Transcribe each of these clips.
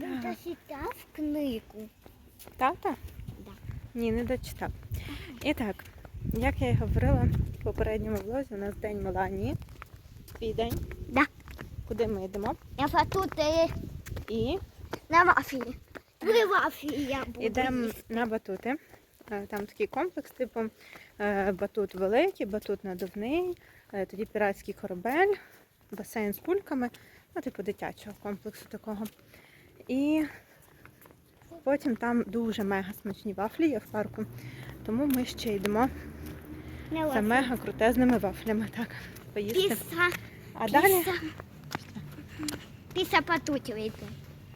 він дочитав книгу. Тата? Да. Ні, не дочитав. І так, як я і говорила в попередньому влозі, у нас день Меланії. Твій день. Да. Куди ми йдемо? Я тут е, І на вафлі. Три вафлі я буду. йдемо на батути. Е, Там такий комплекс, типу е, батут великий, батут надувний, е, тоді піратський корабель, басейн з кульками, ну, типу дитячого комплексу такого. І потім там дуже мега смачні вафлі є в парку. Тому ми ще йдемо за мега крутезними вафлями. Так, поїсти. Піса. А далі Піса. Піса потутів йде.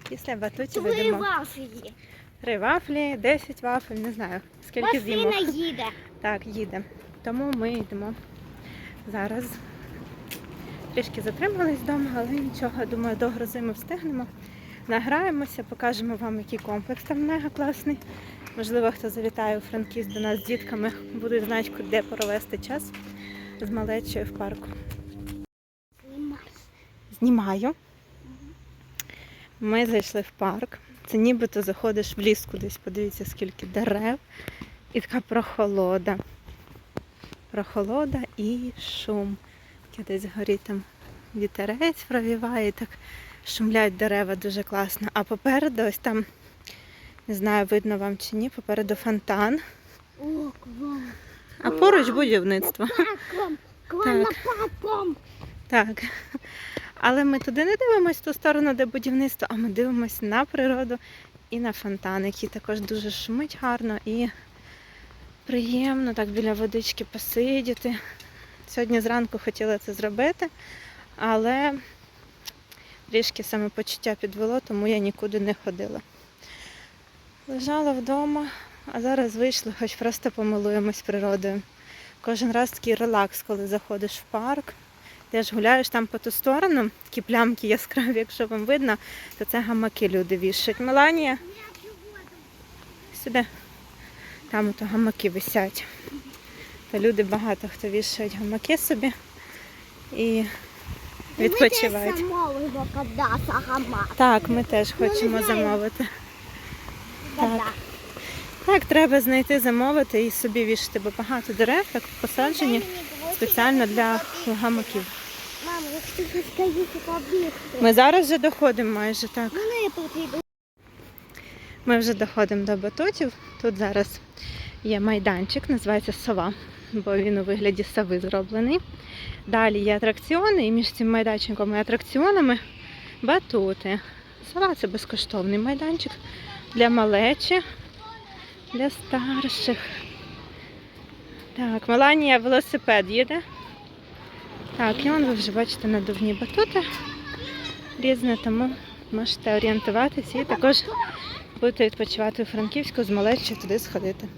після батутів Три йдемо. вафлі. Три вафлі, 10 вафель, не знаю, скільки з'їмо. Машина їде. Так, їде. Тому ми йдемо зараз. Трішки затримались вдома, але нічого, думаю, до грози ми встигнемо. Награємося, покажемо вам, який комплекс там мега класний. Можливо, хто завітає у Франківськ до нас з дітками, будуть знати, де провести час з малечою в парку. Знімаю. Ми зайшли в парк. Це нібито заходиш в ліс кудись, подивіться, скільки дерев. І така прохолода. Прохолода і шум. Десь горі там вітерець провіває, і так шумлять дерева дуже класно. А попереду ось там, не знаю, видно вам чи ні, попереду фонтан. О, клас. А поруч будівництво. Паком. Так. Але ми туди не дивимося, в ту сторону, де будівництво, а ми дивимося на природу і на фонтан, який також дуже шумить гарно і приємно так біля водички посидіти. Сьогодні зранку хотіла це зробити, але трішки самопочуття підвело, тому я нікуди не ходила. Лежала вдома, а зараз вийшли, хоч просто помилуємось природою. Кожен раз такий релакс, коли заходиш в парк. Теж гуляєш там по ту сторону, такі плямки яскраві, якщо вам видно, то це гамаки люди вішають. Меланія. Сюди. Там ото гамаки висять. То люди багато хто вішають гамаки собі і відпочивають. Ми замовимо кадаса гамак. Так, ми теж хочемо замовити. Да-да. Так, треба знайти, замовити і собі вішати, бо багато дерев так посаджені спеціально для гамаків. Мамо, якщо ти скажіть, побігти. Ми зараз вже доходимо майже так. Ми вже доходимо до батутів. Тут зараз є майданчик, називається Сова, бо він у вигляді сови зроблений. Далі є атракціони, і між цим майданчиком і атракціонами батути. Сова це безкоштовний майданчик для малечі, для старших. Так, Меланія велосипед їде. Так, і вон ви вже бачите надувні батути різне, тому можете орієнтуватися і також будете відпочивати у Франківську з малечі туди сходити.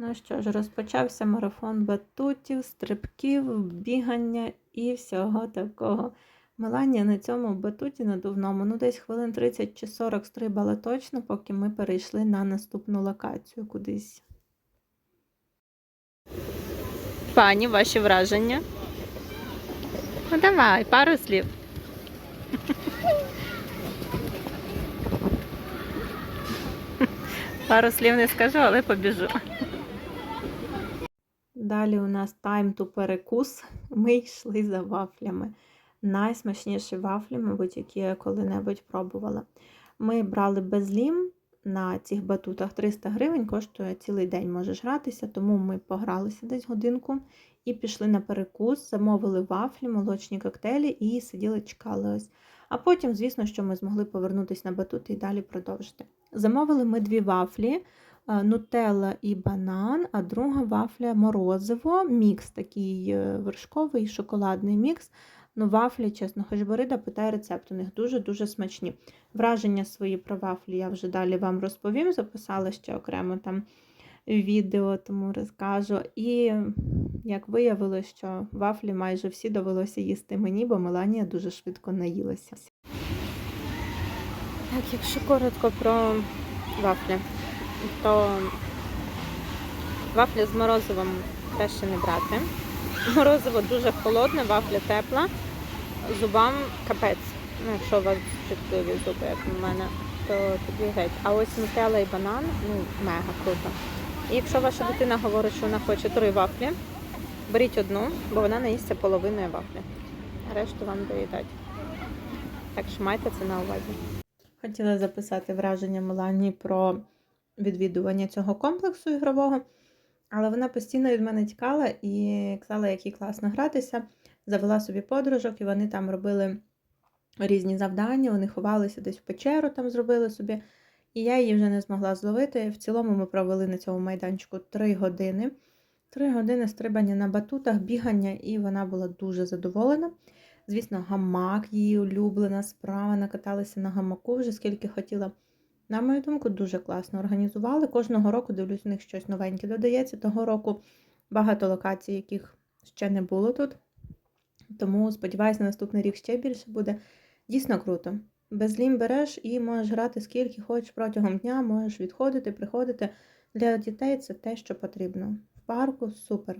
Ну що ж, розпочався марафон батутів, стрибків, бігання і всього такого. Меланія на цьому батуті надувному, ну десь хвилин 30 чи 40 стрибала точно, поки ми перейшли на наступну локацію кудись. Пані, ваші враження? Ну давай, пару слів. Пару слів не скажу, але побіжу. Далі у нас тайм ту перекус. Ми йшли за вафлями. Найсмачніші вафлі, мабуть, які я коли-небудь пробувала. Ми брали безлім на цих батутах 300 гривень, коштує цілий день можеш гратися, тому ми погралися десь годинку і пішли на перекус, замовили вафлі, молочні коктейлі і сиділи, чекали ось. А потім, звісно, що ми змогли повернутися на батут і далі продовжити. Замовили ми дві вафлі. Е, Нутелла і банан, а друга вафля морозиво, мікс такий е, вершковий, шоколадний мікс. Ну, вафлі, чесно, хоч Борида питає рецепт. У них дуже-дуже смачні. Враження свої про вафлі я вже далі вам розповім. Записала ще окремо там відео, тому розкажу. І як виявилося, що вафлі майже всі довелося їсти мені, бо Меланія дуже швидко наїлася. Так, якщо коротко про вафлі, то вафлі з морозивом краще не брати. Морозиво дуже холодне, вафля тепла. Зубам капець. Ну, якщо у вас чутливі зуби, як у мене. то тоді геть. А ось нутелла і банан, ну, мега круто. І якщо ваша дитина говорить, що вона хоче три вафлі, беріть одну, бо вона наїсться половиною вафлі. Решту вам доїдать. Так що майте це на увазі. Хотіла записати враження Мелані про відвідування цього комплексу ігрового, але вона постійно від мене тікала і казала, як їй класно гратися. Завела собі подружок, і вони там робили різні завдання, вони ховалися десь в печеру, там зробили собі. І я її вже не змогла зловити. В цілому ми провели на цьому майданчику три години. Три години стрибання на батутах, бігання, і вона була дуже задоволена. Звісно, гамак її улюблена справа. Накаталися на гамаку вже скільки хотіла. На мою думку, дуже класно організували. Кожного року дивлюсь, у них щось новеньке додається. Того року багато локацій, яких ще не було тут. Тому сподіваюся, на наступний рік ще більше буде. Дійсно круто. Безлім береш і можеш грати скільки хочеш протягом дня, можеш відходити, приходити. Для дітей це те, що потрібно. В парку супер.